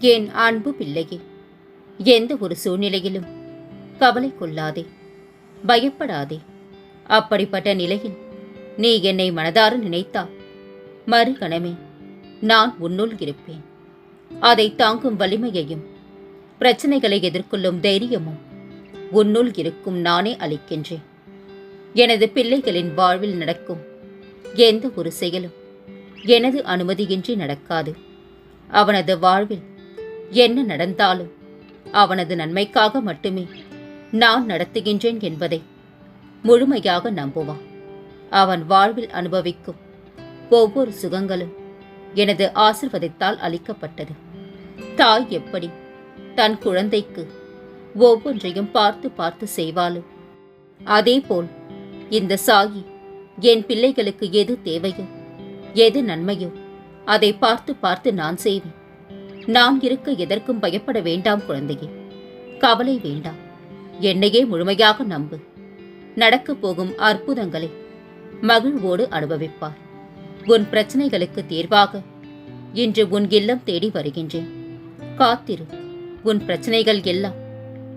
என் அன்பு பிள்ளையே? எந்த ஒரு சூழ்நிலையிலும் கவலை கொள்ளாதே பயப்படாதே. அப்படிப்பட்ட நிலையில் நீ என்னை மனதார நினைத்தால் மறுகணமே நான் உன்னுள் இருப்பேன். அதை தாங்கும் வலிமையையும் பிரச்சனைகளை எதிர்கொள்ளும் தைரியமும் உன்னுள் இருக்கும் நானே அளிக்கின்றேன். எனது பிள்ளைகளின் வாழ்வில் நடக்கும் எந்த ஒரு செயலும் எனது அனுமதியின்றி நடக்காது. அவனது வாழ்வில் என்ன நடந்தாலும்? அவனது நன்மைக்காக மட்டுமே நான் நடத்துகின்றேன் என்பதை முழுமையாக நம்புவான் அவன் வாழ்வில் அனுபவிக்கும் ஒவ்வொரு சுகங்களும் எனது ஆசிர்வதித்தால் அளிக்கப்பட்டது. தாய் எப்படி தன் குழந்தைக்கு ஒவ்வொன்றையும் பார்த்து பார்த்து செய்வாலும் அதேபோல் இந்த சாயி என் பிள்ளைகளுக்கு எது தேவையோ எது நன்மையோ அதை பார்த்து பார்த்து நான் செய்வேன். நான் இருக்க எதற்கும் பயப்பட வேண்டாம் குழந்தையே. கவலை வேண்டாம். என்னையே முழுமையாக நம்பு. நடக்கப் போகும் அற்புதங்களை மகிழ்வோடு அனுபவிப்பார். உன் பிரச்சனைகளுக்கு தீர்வாக இன்று உன் இல்லம் தேடி வருகின்றேன். காத்திரு. உன் பிரச்சனைகள் எல்லாம்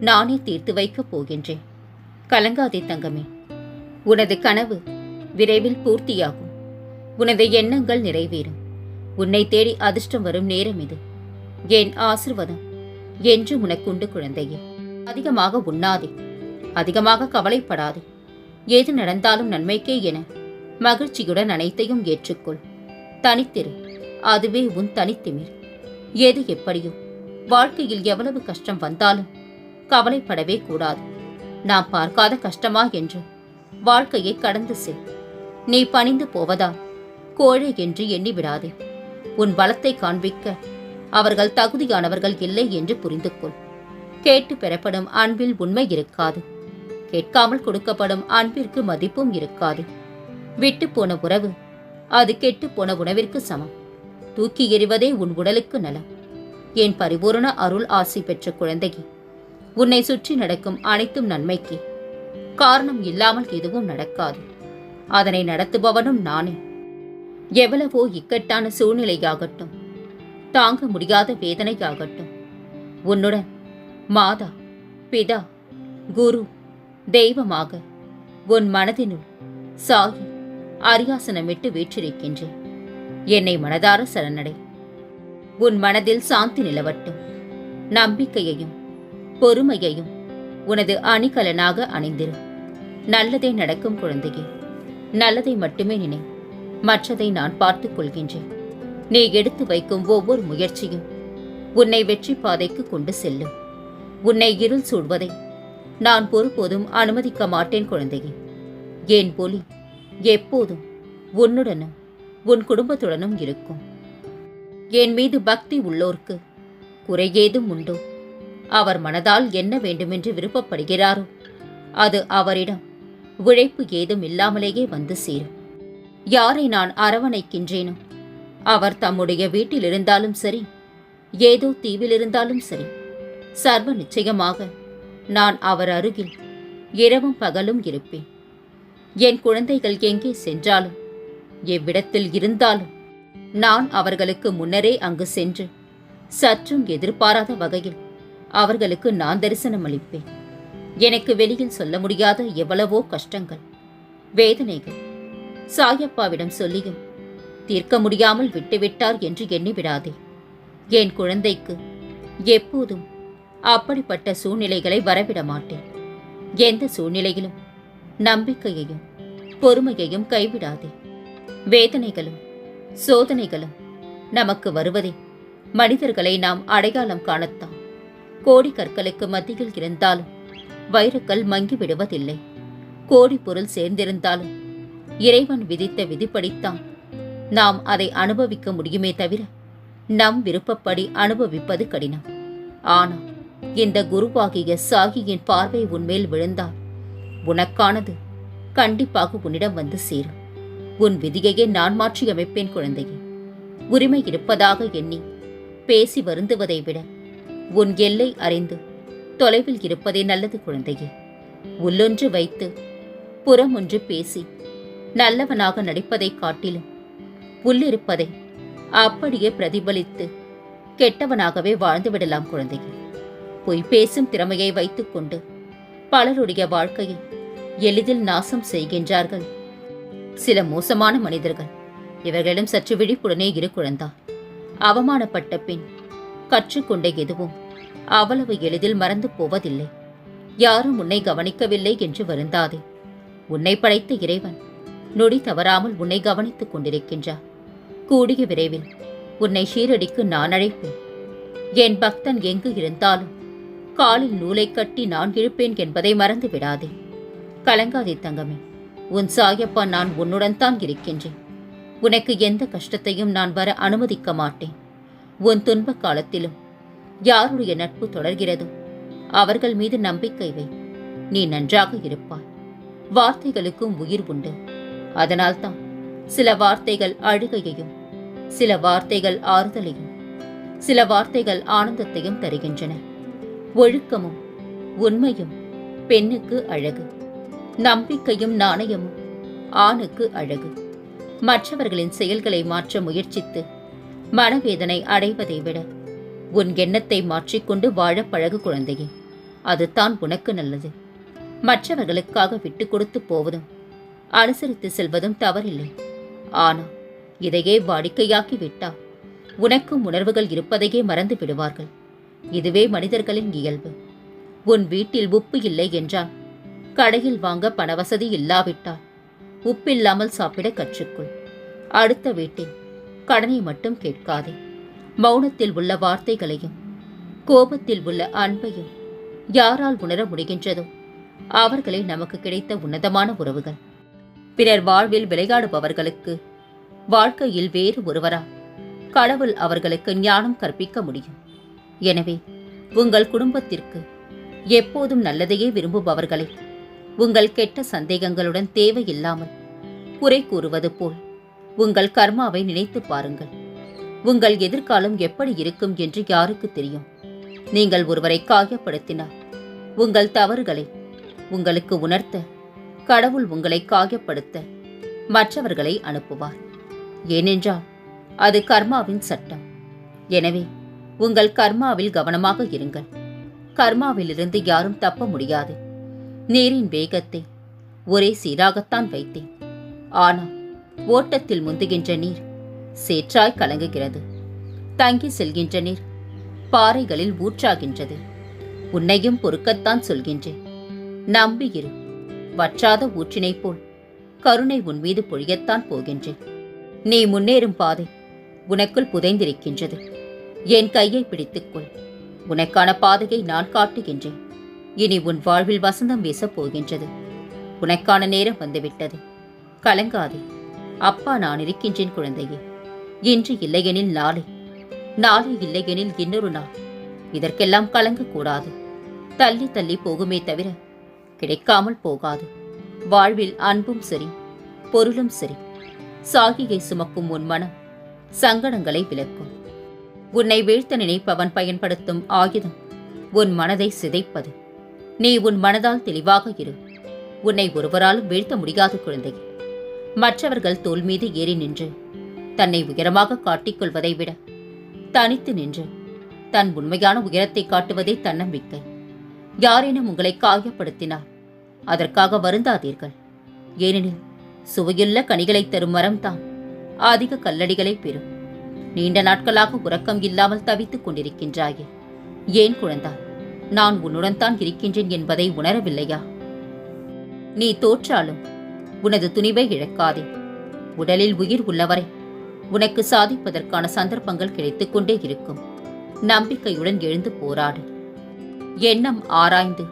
நானே தீர்த்து வைக்கப் போகின்றேன். கலங்காதே தங்கமே. உனது கனவு விரைவில் பூர்த்தியாகும். உனது எண்ணங்கள் நிறைவேறும். உன்னை தேடி அதிர்ஷ்டம் வரும் நேரம் இது. என் ஆசிர்வாதம்? என்று உனக்குண்டு குழந்தையே அதிகமாக உண்ணாதே அதிகமாக கவலைப்படாதே எது நடந்தாலும் நன்மைக்கே என மகிழ்ச்சியுடன் அனைத்தையும் ஏற்றுக்கொள். தனித்திரு அதுவே உன் தனித்திமிர். எது எப்படியோ வாழ்க்கையில் எவ்வளவு கஷ்டம் வந்தாலும் கவலைப்படவே கூடாது. நாம் பார்க்காத கஷ்டமா என்று வாழ்க்கையை கடந்து செல். நீ பணிந்து போவதால் கோழை என்று எண்ணிவிடாதே. உன் பலத்தை காண்பிக்க அவர்கள் தகுதியானவர்கள் இல்லை என்று புரிந்து கொள் கேட்டு பெறப்படும் அன்பில் உண்மை இருக்காது. கேட்காமல் கொடுக்கப்படும் அன்பிற்கு மதிப்பும் இருக்காது. விட்டு போன உறவு அது கெட்டு போன உணவிற்கு சமம். தூக்கி எறிவதே உன் உடலுக்கு நலம். என் பரிபூரண அருள் ஆசி பெற்ற குழந்தையே உன்னை சுற்றி நடக்கும் அனைத்தும் நன்மைக்கு. காரணம் இல்லாமல் எதுவும் நடக்காது. அதனை நடத்துபவனும் நானே. எவ்வளவோ இக்கட்டான சூழ்நிலையாகட்டும். தாங்க முடியாத வேதனையாகட்டும். உன்னுடன் மாதா பிதா குரு தெய்வமாக உன் மனதினுள் சாகி அரியாசனமிட்டு வீற்றிருக்கின்றேன். என்னை மனதார சரணடை. உன் மனதில் சாந்தி நிலவட்டும். நம்பிக்கையையும் பொறுமையையும் உனது அணிகலனாக அணிந்திரு. நல்லதே நடக்கும் குழந்தையே. நல்லதை மட்டுமே நினை. மற்றதை நான் பார்த்துக் கொள்கின்றேன். நீ எடுத்து வைக்கும் ஒவ்வொரு முயற்சியும் உன்னை வெற்றி பாதைக்கு கொண்டு செல்லும். உன்னை இருள் சூழ்வதை நான் ஒருபோதும் அனுமதிக்க மாட்டேன் குழந்தையே. ஏன் பொலி? எப்போதும் உன்னுடனும் உன் குடும்பத்துடனும் இருக்கும். என் மீது பக்தி உள்ளோர்க்கு குறையேதும் உண்டோ? அவர் மனதால் என்ன வேண்டுமென்று விருப்பப்படுகிறாரோ அது அவரிடம் உழைப்பு ஏதும் இல்லாமலேயே வந்து சேரும். யாரை நான் அரவணைக்கின்றேனோ? அவர் தம்முடைய வீட்டில் இருந்தாலும் சரி ஏதோ தீவில் இருந்தாலும் சரி சர்வ நிச்சயமாக நான் அவர் அருகில் இரவும் பகலும் இருப்பேன். என் குழந்தைகள் எங்கே சென்றாலும் எவ்விடத்தில் இருந்தாலும் நான் அவர்களுக்கு முன்னரே அங்கு சென்று சற்றும் எதிர்பாராத வகையில் அவர்களுக்கு நான் தரிசனம் அளிப்பேன். எனக்கு வெளியில் சொல்ல முடியாத எவ்வளவோ கஷ்டங்கள் வேதனைகள் சாயப்பாவிடம் சொல்லியும் தீர்க்க முடியாமல் விட்டுவிட்டார் என்று எண்ணிவிடாதே. என் குழந்தைக்கு எப்போதும் அப்படிப்பட்ட சூழ்நிலைகளை வரவிட மாட்டேன். எந்த சூழ்நிலையிலும் நம்பிக்கையையும் பொறுமையையும் கைவிடாதே. வேதனைகளும் சோதனைகளும் நமக்கு வருவதே மனிதர்களை நாம் அடையாளம் காணத்தான். கோடி கற்களுக்கு மத்தியில் இருந்தாலும் வைரக்கல் மங்கி விடுவதில்லை கோடி பொருள் சேர்ந்திருந்தாலும் இறைவன் விதித்த விதிப்படித்தான் நாம் அதை அனுபவிக்க முடியுமே தவிர நம் விருப்பப்படி அனுபவிப்பது கடினம். ஆனால் இந்த குருவாகிய சாகியின் பார்வை உன்மேல் விழுந்தால் உனக்கானது கண்டிப்பாக உன்னிடம் வந்து சேரும். உன் விதியையே நான் மாற்றி அமைப்பேன் குழந்தையே. உரிமை இருப்பதாக எண்ணி பேசி வருந்துவதை விட உன் எல்லை அறிந்து தொலைவில் இருப்பதே நல்லது குழந்தையே. உள்ளொன்று வைத்து புறமொன்று பேசி நல்லவனாக நடிப்பதைக் காட்டிலும் உள்ளிருப்பதை அப்படியே பிரதிபலித்து கெட்டவனாகவே வாழ்ந்து விடலாம் குழந்தைகள் பொய் பேசும் திறமையை வைத்துக்கொண்டு பலருடைய வாழ்க்கையை எளிதில் நாசம் செய்கின்றார்கள். சில மோசமான மனிதர்கள் இவர்களிடம் சற்று விழிப்புடனே இரு குழந்தா. அவமானப்பட்ட பின் கற்றுக்கொண்ட எதுவும் அவ்வளவு எளிதில் மறந்து போவதில்லை. யாரும் உன்னை கவனிக்கவில்லை என்று வருந்தாதே. உன்னை படைத்த இறைவன் நொடி தவறாமல் உன்னை கவனித்துக் கொண்டிருக்கின்றார். கூடிய விரைவில் உன்னை ஷீரடிக்கு நான் அழைப்பேன். என் பக்தன் எங்கு இருந்தாலும் காலில் நூலை கட்டி நான் இழுப்பேன் என்பதை மறந்து விடாதே. கலங்காதே தங்கமே உன் சாயப்பா நான் உன்னுடன் தான் இருக்கின்றேன். உனக்கு எந்த கஷ்டத்தையும் நான் வர அனுமதிக்க மாட்டேன். உன் துன்ப காலத்திலும் யாருடைய நட்பு தொடர்கிறதோ அவர்கள் மீது நம்பிக்கை வை. நீ நன்றாக இருப்பாய். வார்த்தைகளுக்கும் உயிர் உண்டு. அதனால்தான் சில வார்த்தைகள் அழுகையையும் சில வார்த்தைகள் ஆறுதலையும் சில வார்த்தைகள் ஆனந்தத்தையும் தருகின்றன. ஒழுக்கமும் உண்மையும் பெண்ணுக்கு அழகு நம்பிக்கையும் நாணயமும் ஆணுக்கு அழகு. மற்றவர்களின் செயல்களை மாற்ற முயற்சித்து மனவேதனை அடைவதை விட உன் எண்ணத்தை மாற்றிக்கொண்டு வாழ பழகு குழந்தையே அதுதான் உனக்கு நல்லது. மற்றவர்களுக்காக விட்டு கொடுத்து போவதும் அனுசரித்து செல்வதும் தவறில்லை. ஆனால் இதையே வாடிக்கையாக்கி விட்டால் உனக்கும் உணர்வுகள் இருப்பதையே மறந்து விடுவார்கள். இதுவே மனிதர்களின் இயல்பு. உன் வீட்டில் உப்பு இல்லை என்றால் கடையில் வாங்க பணவசதி இல்லாவிட்டால் உப்பில்லாமல் சாப்பிட கற்றுக்கொள். அடுத்த வீட்டில் கடனை மட்டும் கேட்காதே. மௌனத்தில் உள்ள வார்த்தைகளையும் கோபத்தில் உள்ள அன்பையும் யாரால் உணர முடிகின்றதோ அவர்களே நமக்கு கிடைத்த உன்னதமான உறவுகள். பிறர் வாழ்வில் விளையாடுபவர்களுக்கு வாழ்க்கையில் வேறு ஒருவரா? கடவுள் அவர்களுக்கு ஞானம் கற்பிக்க முடியும். எனவே உங்கள் குடும்பத்திற்கு எப்போதும் நல்லதையே விரும்புபவர்களை உங்கள் கெட்ட சந்தேகங்களுடன் தேவையில்லாமல் குறை கூறுவது போல் உங்கள் கர்மாவை நினைத்து பாருங்கள். உங்கள் எதிர்காலம் எப்படி இருக்கும் என்று யாருக்கு தெரியும்? நீங்கள் ஒருவரை காயப்படுத்தினார் உங்கள் தவறுகளை உங்களுக்கு உணர்த்த கடவுள் உங்களை காயப்படுத்த மற்றவர்களை அனுப்புவார். ஏனென்றால் அது கர்மாவின் சட்டம். எனவே உங்கள் கர்மாவில் கவனமாக இருங்கள். கர்மாவிலிருந்து யாரும் தப்ப முடியாது. நீரின் வேகத்தை ஒரே சீராகத்தான் வைத்தேன். ஆனால் ஓட்டத்தில் முந்துகின்ற நீர் சேற்றாய் கலங்குகிறது. தங்கி செல்கின்ற நீர் பாறைகளில் ஊற்றாகின்றது. உன்னையும் பொறுக்கத்தான் சொல்கின்றேன். நம்பியிரு. வற்றாத ஊற்றினைப் போல் கருணை உன் மீது பொழியத்தான் போகின்றேன். நீ முன்னேறும் பாதை உனக்குள் புதைந்திருக்கின்றது. என் கையை பிடித்துக்கொள் உனக்கான பாதையை நான் காட்டுகின்றேன். இனி உன் வாழ்வில் வசந்தம் வீசப் போகின்றது. உனக்கான நேரம் வந்துவிட்டது. கலங்காதே. அப்பா நான் இருக்கின்றேன் குழந்தையே. இன்று இல்லையெனில் நாளை. நாளை இல்லையெனில் இன்னொரு நாள். இதற்கெல்லாம் கலங்கக்கூடாது. தள்ளி தள்ளி போகுமே தவிர கிடைக்காமல் போகாது. வாழ்வில் அன்பும் சரி பொருளும் சரி. சாகியை சுமக்கும் உன் மனம் சங்கடங்களை விலக்கும் உன்னை வீழ்த்த நினைப்பவன் பயன்படுத்தும் ஆயுதம் உன் மனதை சிதைப்பது. நீ உன் மனதால் தெளிவாக இரு. உன்னை ஒருவராலும் வீழ்த்த முடியாது குழந்தை. மற்றவர்கள் தோல் மீது ஏறி நின்று தன்னை உயரமாக காட்டிக்கொள்வதை விட தனித்து நின்று தன் உண்மையான உயரத்தை காட்டுவதே தன்னம்பிக்கை. யாரேனும் உங்களை காயப்படுத்தினார் அதற்காக வருந்தாதீர்கள். ஏனெனில் சுவையுள்ள கனிகளை தரும் மரம்தான். அதிக கல்லடிகளை பெறும். நீண்ட நாட்களாக உறக்கம் இல்லாமல் தவித்துக் கொண்டிருக்கின்றாயே. ஏன் குழந்தா நான் உன்னுடன் தான் இருக்கின்றேன் என்பதை உணரவில்லையா? நீ தோற்றாலும் உனது துணிவை இழக்காதே. உடலில் உயிர் உள்ளவரை உனக்கு சாதிப்பதற்கான சந்தர்ப்பங்கள் கிடைத்துக் கொண்டே இருக்கும். நம்பிக்கையுடன் எழுந்து போராடு. எண்ணம் ஆராய்ந்து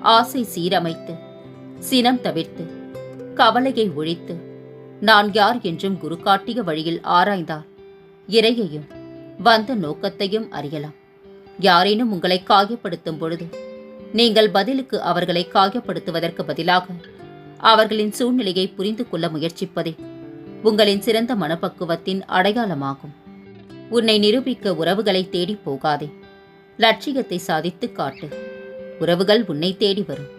ஆசை சீரமைத்து சினம் தவிர்த்து கவலையை ஒழித்து நான் யார் என்றும் குரு காட்டிய வழியில் ஆராய்ந்தார். இறையையும் வந்த நோக்கத்தையும் அறியலாம். யாரேனும் உங்களை காயப்படுத்தும் பொழுது நீங்கள் பதிலுக்கு அவர்களை காயப்படுத்துவதற்கு பதிலாக அவர்களின் சூழ்நிலையை புரிந்து கொள்ள முயற்சிப்பதே உங்களின் சிறந்த மனப்பக்குவத்தின் அடையாளமாகும். உன்னை நிரூபிக்க உறவுகளை தேடி போகாதே. லட்சியத்தை சாதித்து காட்டு. உறவுகள் உன்னை தேடி வரும்.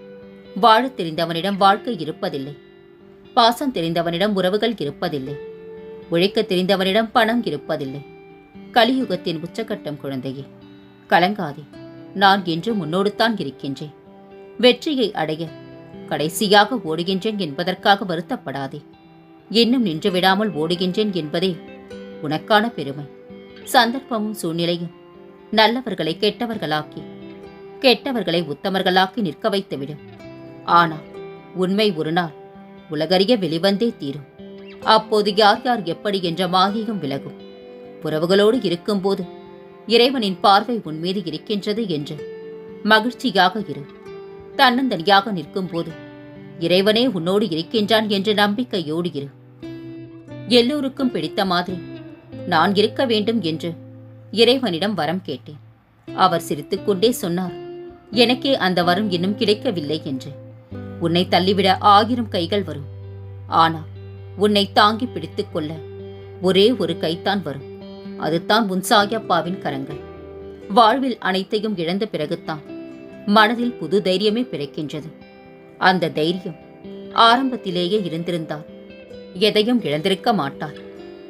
வாழ தெரிந்தவனிடம் வாழ்க்கை இருப்பதில்லை. பாசம் தெரிந்தவனிடம் உறவுகள் இருப்பதில்லை. உழைக்க தெரிந்தவனிடம் பணம் இருப்பதில்லை. கலியுகத்தின் உச்சக்கட்டம் குழந்தையே கலங்காதே. நான் என்று முன்னோடுத்தான் இருக்கின்றேன். வெற்றியை அடைய கடைசியாக ஓடுகின்றேன் என்பதற்காக வருத்தப்படாதே. இன்னும் நின்று விடாமல் ஓடுகின்றேன் என்பதே உனக்கான பெருமை. சந்தர்ப்பமும் சூழ்நிலையும் நல்லவர்களை கெட்டவர்களாக்கி கெட்டவர்களை உத்தமர்களாக்கி நிற்க வைத்துவிடும். ஆனால் உண்மை ஒரு நாள் உலகறிய வெளிவந்தே தீரும். அப்போது யார் யார் எப்படி என்ற மாயையும் விலகும். உறவுகளோடு இருக்கும்போது இறைவனின் பார்வை உன் மீது இருக்கின்றது என்று மகிழ்ச்சியாக இரு. தன்னந்தனியாக நிற்கும்போது இறைவனே உன்னோடு இருக்கின்றான் என்ற நம்பிக்கையோடு இரு. எல்லோருக்கும் பிடித்த மாதிரி நான் இருக்க வேண்டும் என்று இறைவனிடம் வரம் கேட்டேன். அவர் சிரித்துக்கொண்டே சொன்னார் எனக்கே அந்த வரம் இன்னும் கிடைக்கவில்லை என்று. உன்னை தள்ளிவிட ஆயிரம் கைகள் வரும். ஆனால் உன்னை தாங்கி பிடித்துக் கொள்ள ஒரே ஒரு கைத்தான் வரும். அதுதான் உன் சாயப்பாவின் கரங்கள். வாழ்வில் அனைத்தையும் இழந்த பிறகுதான் மனதில் புது தைரியமே பிறக்கின்றது. அந்த தைரியம் ஆரம்பத்திலேயே இருந்திருந்தால் எதையும் இழந்திருக்க மாட்டார்.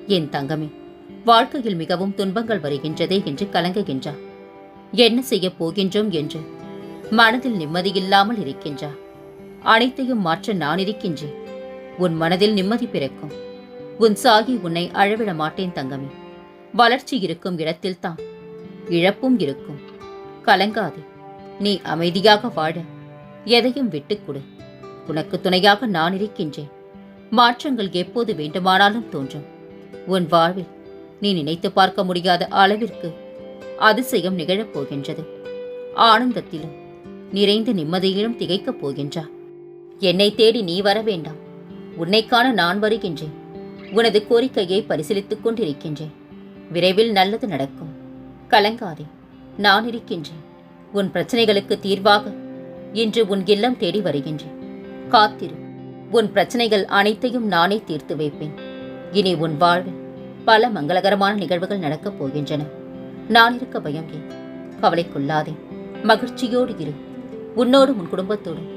என் தங்கமே வாழ்க்கையில் மிகவும் துன்பங்கள் வருகின்றதே என்று கலங்குகின்றார். என்ன செய்யப் போகின்றோம் என்று மனதில் நிம்மதியில்லாமல் இருக்கின்றார். அனைத்தையும் மாற்ற நான் இருக்கின்றேன் உன் மனதில் நிம்மதி பிறக்கும். உன் சாகி உன்னை அழவிட மாட்டேன் தங்கமே. வளர்ச்சி இருக்கும் இடத்தில்தான் இழப்பும் இருக்கும். கலங்காதே. நீ அமைதியாக வாழ. எதையும் விட்டுக்கொடு. உனக்கு துணையாக நான் இருக்கின்றேன் மாற்றங்கள் எப்போது வேண்டுமானாலும் தோன்றும். உன் வாழ்வில் நீ நினைத்து பார்க்க முடியாத அளவிற்கு அதிசயம் நிகழப் போகின்றது. ஆனந்தத்திலும் நிறைந்த நிம்மதியிலும் திகைக்கப் போகின்றா. என்னை தேடி நீ வர வேண்டாம். உன்னைக்கான நான் வருகின்றேன். உனது கோரிக்கையை பரிசீலித்துக் கொண்டிருக்கின்றேன். விரைவில் நல்லது நடக்கும். கலங்காதே. நான் இருக்கின்றேன். உன் பிரச்சனைகளுக்கு தீர்வாக இன்று உன் இல்லம் தேடி வருகின்றேன். காத்திரு. உன் பிரச்சனைகள் அனைத்தையும் நானே தீர்த்து வைப்பேன். இனி உன் வாழ்வில் பல மங்களகரமான நிகழ்வுகள் நடக்கப் போகின்றன. நான் இருக்க பயம் ஏன் கவலைக்குள்ளாதே. மகிழ்ச்சியோடு இரு. உன்னோடு உன் குடும்பத்தோடு